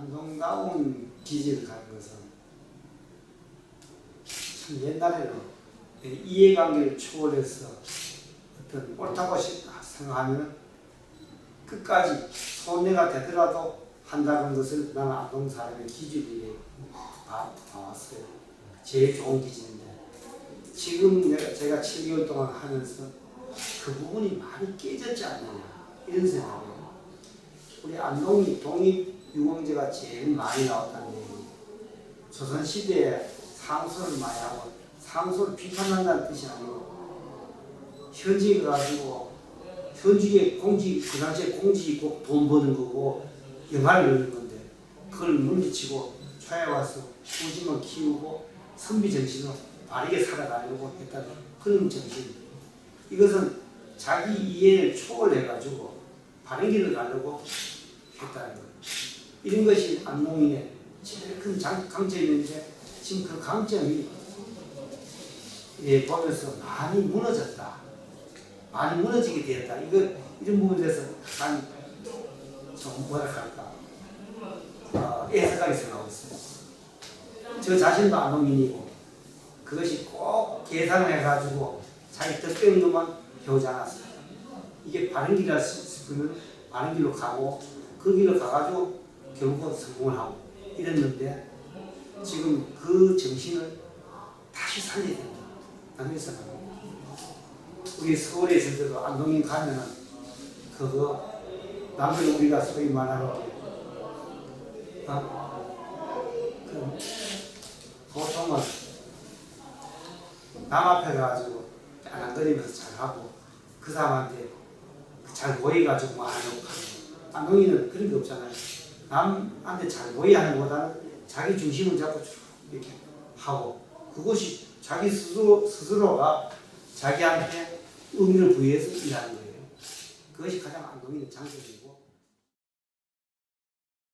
안동다운 기질을 가진 것은 참 옛날에는 이해관계를 초월해서 어떤 옳다고 생각하면 끝까지 손해가 되더라도 한다는 것을 나는 안동 사람의 기질이 봐- 봐왔어요. 제일 좋은 기질인데 지금 제가 7개월 동안 하면서 그 부분이 많이 깨졌지 않느냐 이런 생각이에요. 우리 안동이 독립 유공제가 제일 많이 나왔다는 얘기. 조선 시대에 상소를 많이 하고 상소를 비판한다는 뜻이 아니고 현직에 가지고 현직에 공직 그 당시에 공직이 꼭돈 버는 거고 영화를 넣는 건데 그걸 물리치고 초에 와서 우지만 키우고 선비 정신으로 바르게 살아가려고 했다는 그런 정신 이것은 자기 이해를 초월해가지고 바른 길을 가려고 했다는 것 이런 것이 안농인의 제일 큰 장, 강점인데 지금 그 강점이 예, 보면서 많이 무너졌다. 많이 무너지게 되었다. 이거 이런 부분에 대해서 한 좀 뭐라 할까? 어, 애석하게 생각하고 있어요 저 자신도 안농인이고 그것이 꼭 계산을 해가지고 자기 뜻대로 놈만 배우지 않았어요. 이게 바른 길이라 싶으면 바른 길로 가고 그 길로 가가지고 결국은 성공을 하고 이랬는데 지금 그 정신을 다시 살려야 된다. 나는 생각합니다. 우리 서울에 있을 때도 안동에 가면은 그거 남들 우리가 소위 말하는 게 어? 그 보통은 남 앞에 가지고 짠한거리면서 잘하고 그 사람한테 잘 보여가지고 뭐 하려고 하고 안동이는 그런 게 없잖아요. 남한테 잘 보이게 하는 것보다는 자기 중심을 잡고 쭉 이렇게 하고 그것이 자기 스스로, 스스로가 자기한테 의미를 부여해서 일하는 거예요. 그것이 가장 안동인의 장점이고